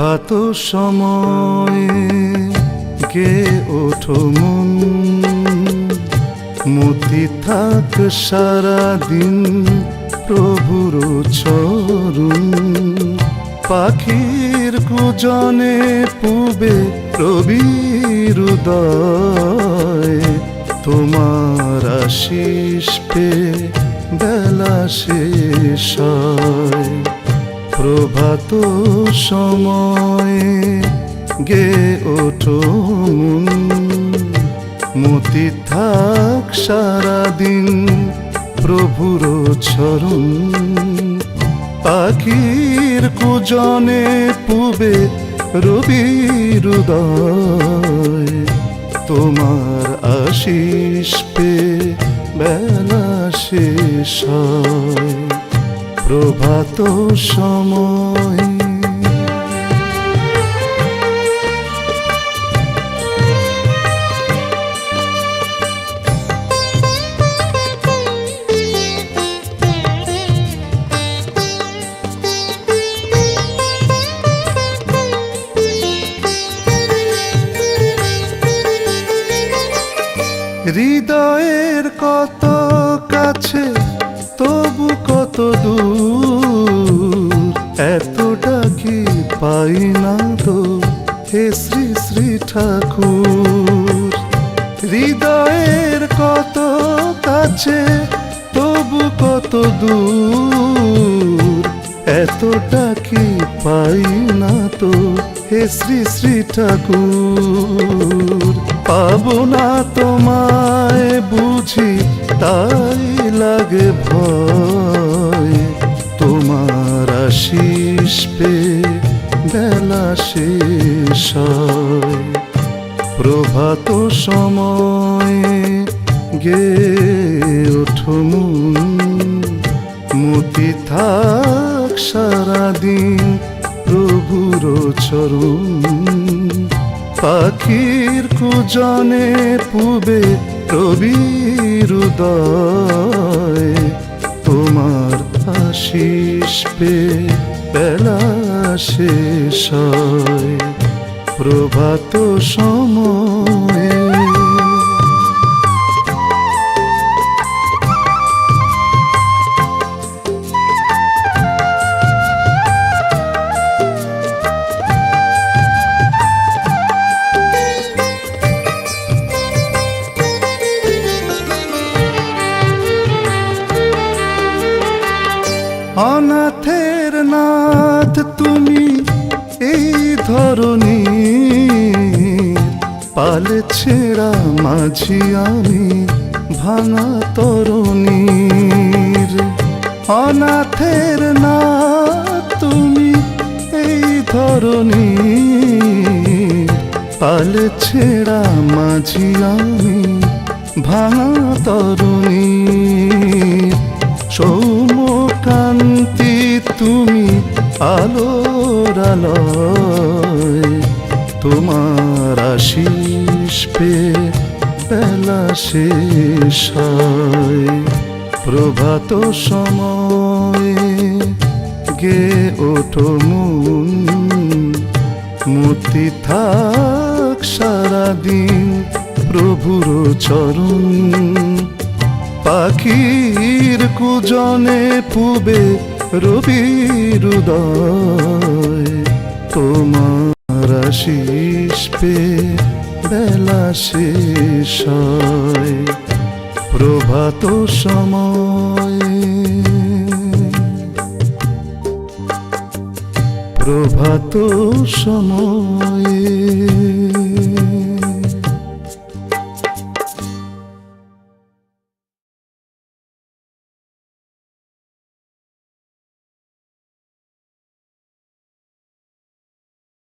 প্রভাত সময়ে গে ওঠো মন? মতি থাক সারাদিন প্রভুর চরণ। পাখির কুজনে পুবে রবির উদয়। তোমার আশিস পে বেলা শেষ। প্রভাত সময়ে গে ওঠো মতি থাক সারাদিন প্রভুর চরণ। পাখির কুজনে পুবে রবির উদয়। তোমার আশিস পে বেলা শেষ। প্রভাত সময়। হৃদয়ের কত কাছে দূর এতটা কি পাই না তো? হে শ্রী শ্রী ঠাকুর, হৃদয়ের কত কাছে তবু কত দূর? এতটা কি পাই না তো? হে শ্রী শ্রী ঠাকুর, পাবো না তোমায় বুঝি, তাই লাগে ভয়। সময়ে গে ওঠো মন। মতি থাক সারাদিন, প্রভুর চরণ। পাখির কুজনে পুবে রবির তোমার আশিস পে বেলা শেষ। প্রভাত সময়ে অনাথের নাথ তুমি এই ধরনী পালে ছেঁড়া মাঝি আমি ভাঙা তরুণীর। অনাথের নাথ তুমি এই ধরনী পালে ছেঁড়া মাঝি আমি ভাঙা তরুণীর। সৌমকান্তি তুমি আলোয় তোমার আশিস পে বেলা শেষ। প্রভাত সময়ে গে ওঠো মন মূর্তি থাক সারাদিন প্রভুর চরণ পাখির কুজনে পুবে রবির তোমার আশিস পে বেলা শেষ প্রভাত সময় প্রভাত সময়ে